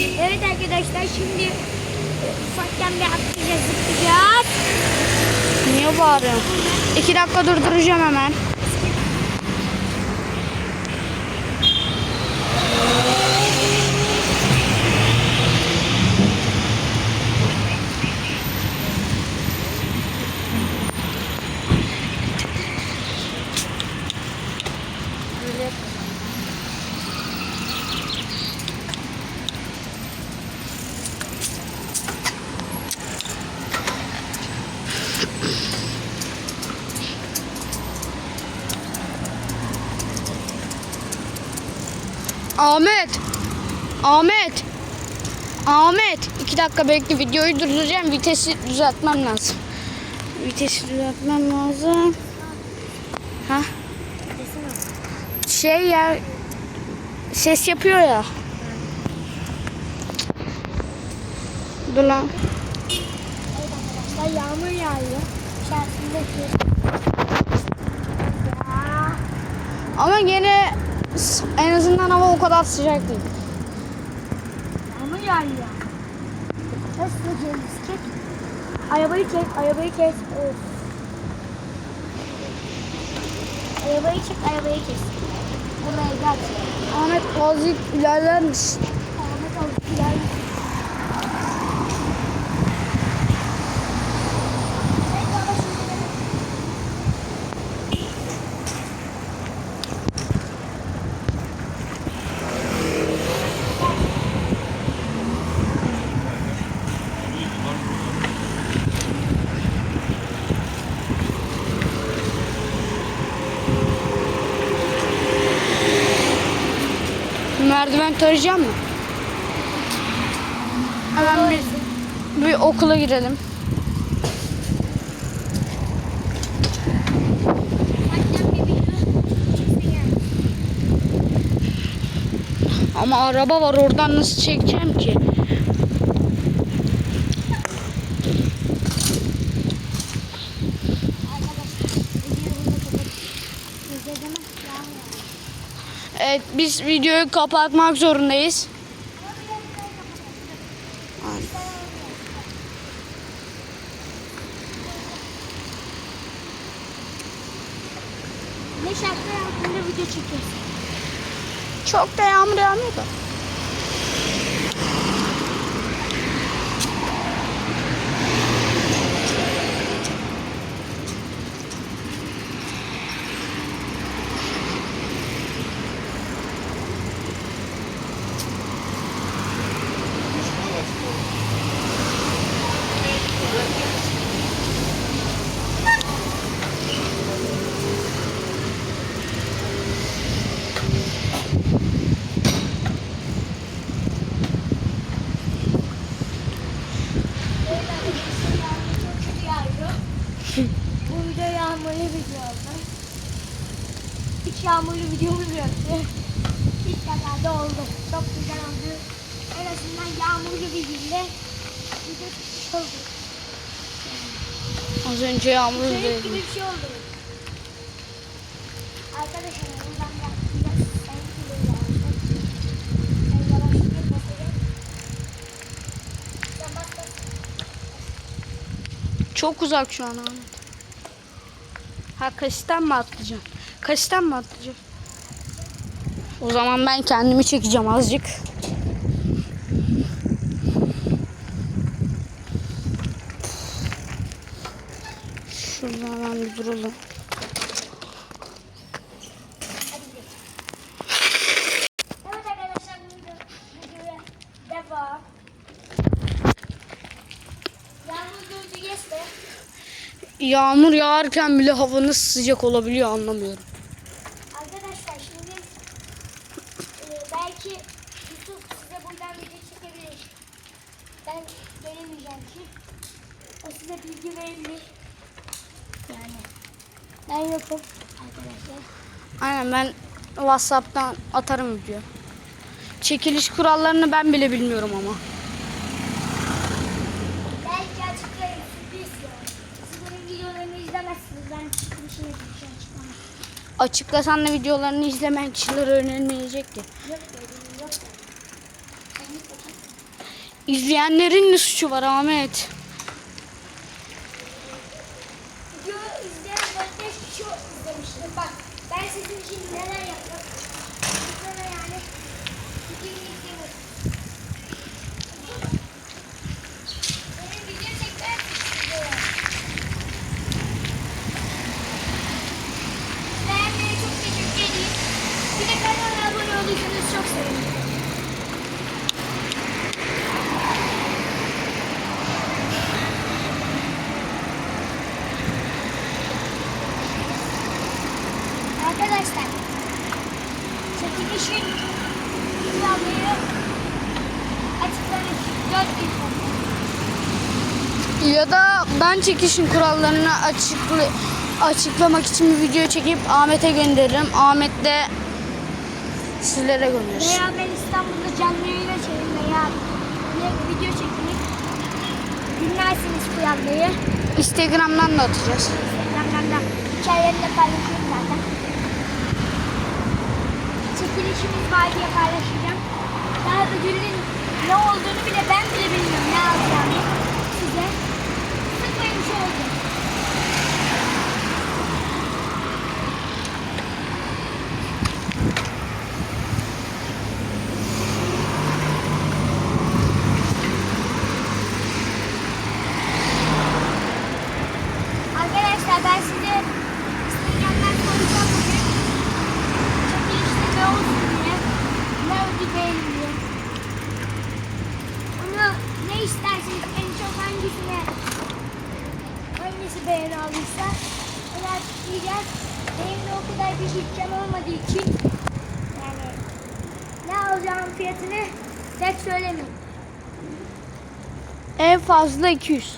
Evet arkadaşlar şimdi e, ufaktan bir atlayacağız zıplayacağız. Niye bağırıyorsun? İki dakika durduracağım hemen. Ahmet. Ahmet. Ahmet. iki dakika bekle videoyu durduracağım. Vitesi düzeltmem lazım. Vitesi düzeltmem lazım. Ha? Şey ya ses yapıyor ya. Dur lan. Yağmur yağıyor. Ama gene en azından hava o kadar sıcak değil. Yağmur yağıyor. Nasıl geliriz? Çek. Arabayı çek, arabayı kes. Of. Arabayı çek, arabayı kes. Buraya gel. Ahmet azıcık ilerler misin? Ahmet al, gel. Merdiven tarayacağım mı? Hemen bir, bir okula girelim. Ama araba var oradan nasıl çekeceğim ki? Evet biz videoyu kapatmak zorundayız. Ne şarkı hakkında video çekiyorsun? Çok da yağmur yağmıyor da. Bu video yağmurlu video oldu. Hiç yağmurlu videomuz yoktu. İlk defa da oldu. Çok güzel oldu. En azından yağmurlu bir günde video oldu. Az önce yağmur Şerif değildi. gibi bir şey oldu. Arkadaşlar buradan da biraz sen gibi bir. Çok uzak şu an Ahmet. Ha kasisten mi atlayacağım? Kasisten mi atlayacağım? O zaman ben kendimi çekeceğim azıcık. Şurada hemen bir duralım. Yağmur yağarken bile hava nasıl sıcak olabiliyor anlamıyorum. Arkadaşlar şimdi e, belki Yusuf size buradan video çekebilir. Ben gelemeyeceğim ki. O size bilgi verebilir. Yani ben yokum arkadaşlar. Aynen ben Whatsapp'tan atarım video. Çekiliş kurallarını ben bile bilmiyorum ama. Belki açıklayayım sürpriz ya. Siz benim videolarımı izlemezsiniz. Ben çıkmışını yapacağım çıkmam. Açıklasan da videolarını izlemeyen kişiler öğrenmeyecek ki. Yok dedim yok. Ben hiç açık- İzleyenlerin ne suçu var Ahmet? Video izleyen 4-5 kişi izlemiştir. Bak ben sizin için neler yaptım. Sonra yani videoyu izleyin. Benim video çekmem istiyorum. Beğenmeye çok teşekkür edeyim. Bir de kanala abone olursanız çok sevinirim. Arkadaşlar çekilişin kuralları açıklamış 4 gün sonra. Ya da ben çekişin kurallarını açıklı açıklamak için bir video çekip Ahmet'e gönderirim. Ahmet de sizlere gönderir. Veya ben İstanbul'da canlı yayın açarım veya bir video çekilip dinlersiniz kuralları. Instagram'dan da atacağız. Instagram'dan da hikayelerini paylaşıyorum zaten. Çekilişimiz var diye paylaşacağım. Daha ödülün ne olduğunu bile ben bile bilmiyorum ne alacağımı size. Sıkmayın bir şey olacak. Arkadaşlar ben size Instagram'dan soracağım bugün. Çekilişte ne olsun diye. Ne ödül beğenin diye. Onu ne isterseniz en çok hangisine hangisi beğeni alırsa onu açıklayacağız. Benim de o kadar bir bütçem olmadığı için yani ne alacağım fiyatını tek söylemeyeyim. En fazla 200.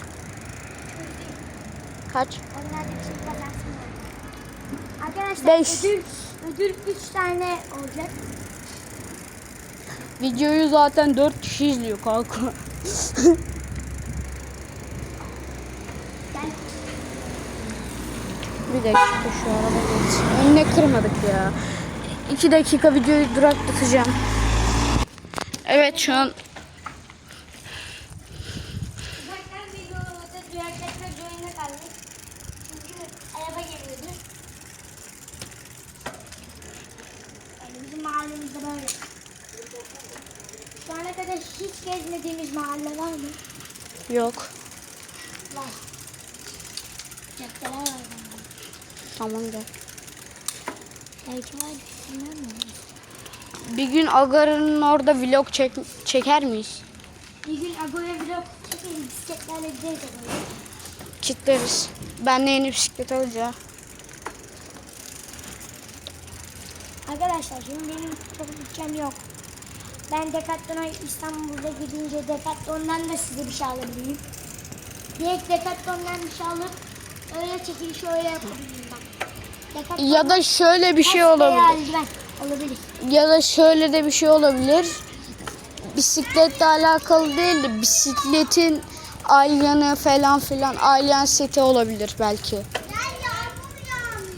Kaç? Onlar da bir şey kazansınlar. Arkadaşlar Beş. ödül, ödül 3 tane olacak. Videoyu zaten 4 kişi izliyor kanka. Ben Bir dakika şu araba geçsin. Önüne kırmadık ya. 2 dakika videoyu duraklatacağım. Evet şu an mahallemizde böyle. Şu ana kadar hiç gezmediğimiz mahalle var mı? yok. Var. Caddeler var. Tamam gel. Belki var mi? Bir gün Agar'ın orada vlog çek çeker miyiz? Bir gün Agora vlog çekelim bisikletlerle gideriz. Kitleriz. Ben de yeni bisiklet alacağım. Arkadaşlar şimdi benim çok bütçem yok. Ben Decathlon'a İstanbul'da gidince Decathlon'dan da size bir şey alabilirim. Direkt Decathlon'dan bir şey alıp öyle çekilişi öyle yapabilirim bak. Ya da şöyle bir şey olabilir. olabilir. Ya da şöyle de bir şey olabilir. Bisikletle alakalı değil de bisikletin alyanı falan filan alyan seti olabilir belki.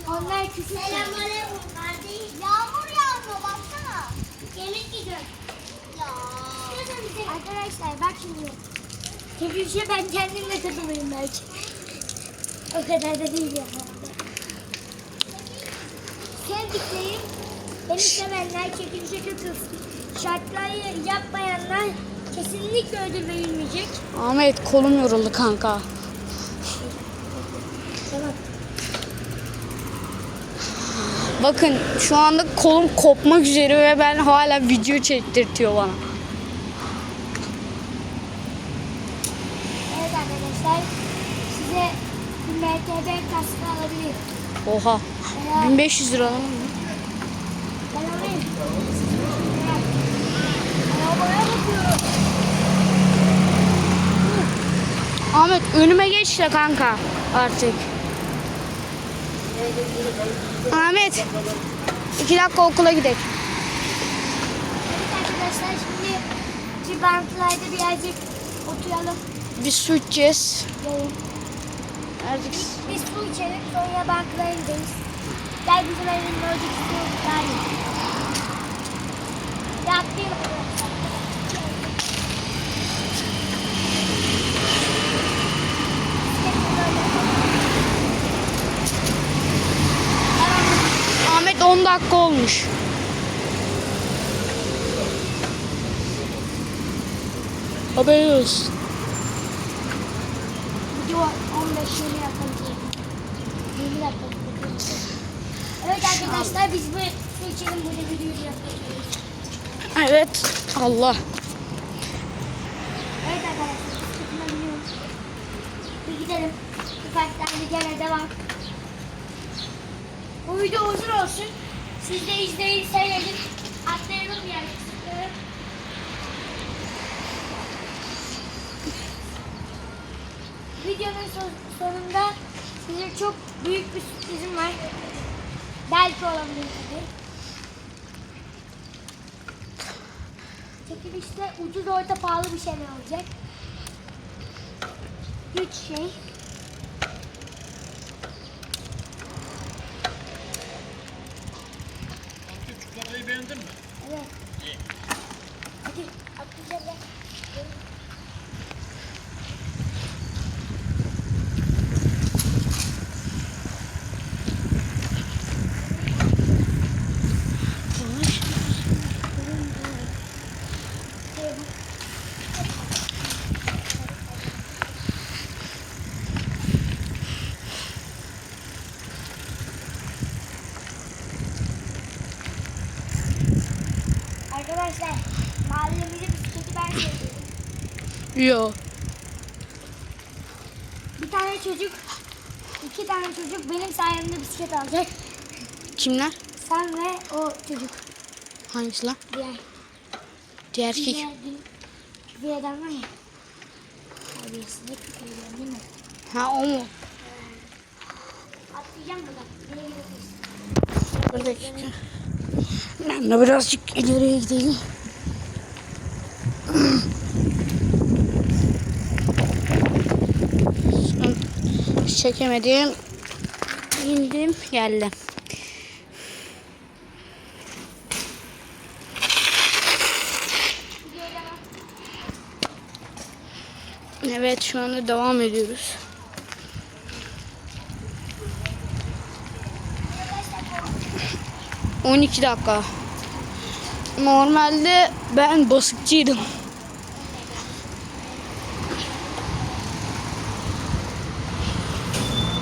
Onlar küçük. Selamünaleyküm kardeş. Yağmur yağmıyor baksana. Yemek gidiyor. Ya. Arkadaşlar bak şimdi. Çekilişe ben kendim de katılayım belki. O kadar da değil ya. Sevdiklerim, beni sevenler çekilişe katılsın. Şartları yapmayanlar kesinlikle ödül verilmeyecek. Ahmet kolum yoruldu kanka. Tamam. Bakın şu anda kolum kopmak üzere ve ben hala video çektirtiyor bana. Evet arkadaşlar size bir MTB kaskı alabilirim. Oha. Veya 1500 lira lan. Ahmet önüme geç de kanka artık. Ahmet. iki dakika okula gidelim. Evet arkadaşlar şimdi şu banklarda birazcık oturalım. Bir su içeceğiz. Yayın. Artık Biz su içelim sonra banklara gideriz. Gel bizim evin oradaki su daha iyi. Ya atlayalım arkadaşlar. Haberin olsun. Video 15-20 dakika diye. 20 dakika diye. Evet arkadaşlar biz bu su içelim böyle videoyu yapıyoruz. Evet. Allah. Evet arkadaşlar biniyoruz. Bir gidelim. Birkaç tane gene devam. Bu video uzun olsun. Siz de izleyin, seyredin. Atlayalım yani. Videonun son- sonunda size çok büyük bir sürprizim var. Belki olabilir tabii. Çekilişte ucuz orta pahalı bir şeyler olacak. Üç şey. Çikolatayı beğendin mi? Evet. Hadi atlayacağız ya. Arkadaşlar mahallemizin bisikleti ben. Yo. Bir tane çocuk, iki tane çocuk benim sayemde bisiklet alacak. Kimler? Sen ve o çocuk. Hangisi lan? Diğer. Diğer erkek. Diğer adam var ya. Terbiyesizlik söylüyorum değil mi? Ha o mu? Atlayacağım buradan. Nereye gidiyorsun? Ben de birazcık ileriye gideyim. Çekemedim. İndim geldim. Evet şu anda devam ediyoruz. Arkadaşlar 12 dakika. Normalde ben basıkçıydım.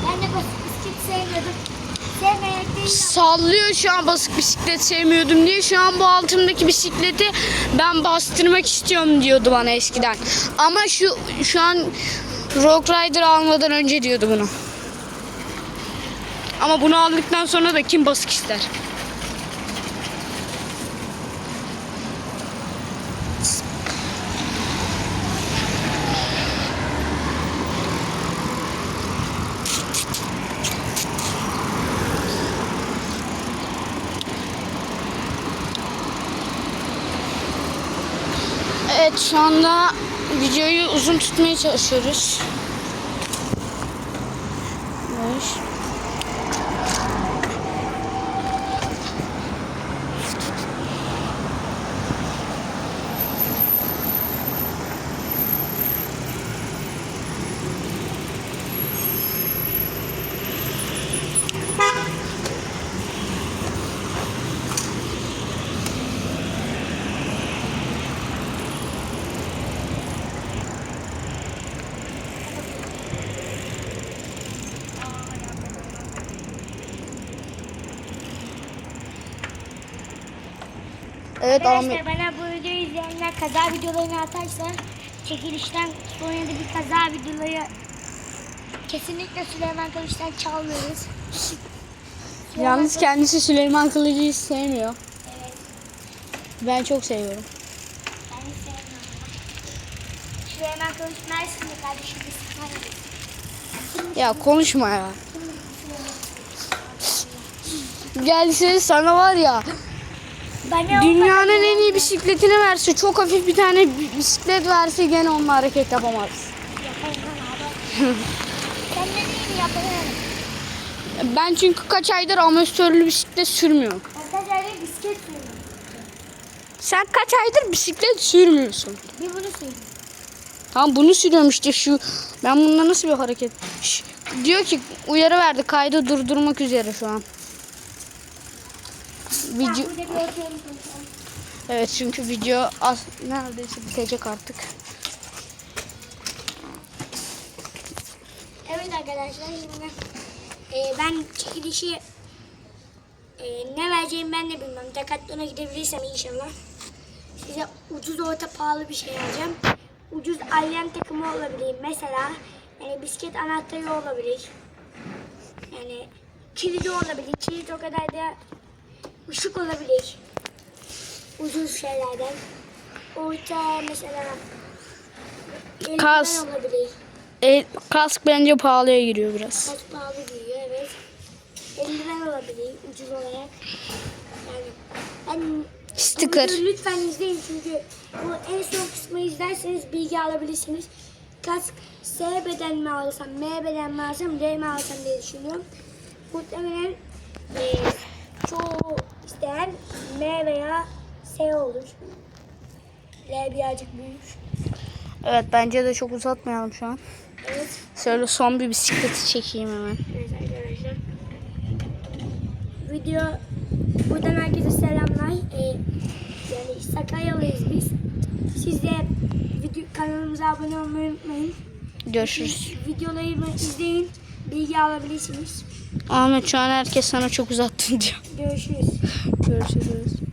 ben de basit bisiklet sevmiyordum. Sevmeyerek değil. Sallıyor şu an basık bisiklet sevmiyordum diye. Şu an bu altımdaki bisikleti ben bastırmak istiyorum diyordu bana eskiden. Ama şu şu an Rock Rider almadan önce diyordu bunu. Ama bunu aldıktan sonra da kim basık ister? Evet şu anda videoyu uzun tutmaya çalışıyoruz. Beş. Evet. Arkadaşlar bana bu videoyu izleyenler kaza videolarını atarsa çekilişten sonra da bir kaza videoları kesinlikle Süleyman Kılıç'tan çalmıyoruz. Süleyman Yalnız Kılıç- kendisi Süleyman Kılıcı'yı sevmiyor. Evet, Ben çok seviyorum. ben hiç sevmiyorum. Süleyman Kılıç Mersin'de kardeşim. Ya konuşma ya. Gelse sana var ya dünyanın en iyi bisikletini verse çok hafif bir tane bi- bisiklet verse gene onunla hareket yapamaz. Sen ne diyeyim yaparım. Ben çünkü kaç aydır amatörlü bisiklet sürmüyorum. Arkadaşlar bir bisiklet sürüyorum. Sen kaç aydır bisiklet sürmüyorsun? Bir bunu sürüyorum. Tamam bunu sürüyorum işte şu. Ben bununla nasıl bir hareket? Şş, diyor ki uyarı verdi kaydı durdurmak üzere şu an video Evet çünkü video az neredeyse bitecek artık. Evet arkadaşlar şimdi e, ben çekilişi e, ne vereceğim ben de bilmem. Decathlon'a gidebilirsem inşallah. Size ucuz orta pahalı bir şey alacağım. Ucuz alyan takımı olabilir mesela. Yani bisiklet anahtarı olabilir. Yani kilidi olabilir. Kilit o kadar da ışık olabilir. Ucuz şeylerden. Orta mesela Kas. olabilir. E, kask bence pahalıya giriyor biraz. Kaç pahalı geliyor evet. Eldiven olabilir ucuz olarak. Yani ben Sticker. Videoyu lütfen izleyin çünkü bu en son kısmı izlerseniz bilgi alabilirsiniz. Kask S beden mi alsam, M beden mi alsam, D mi alsam diye düşünüyorum. Muhtemelen e, çoğu isteyen M veya S olur. L birazcık büyük. Evet bence de çok uzatmayalım şu an. Evet. Şöyle son bir bisikleti çekeyim hemen. Evet arkadaşlar. Video buradan herkese selamlar. Ee, yani Sakaryalıyız biz. Siz de video, kanalımıza abone olmayı unutmayın. Görüşürüz. Videolarımı izleyin. Bilgi alabilirsiniz. Ahmet şu an herkes sana çok uzattın diyor. Görüşürüz. Görüşürüz.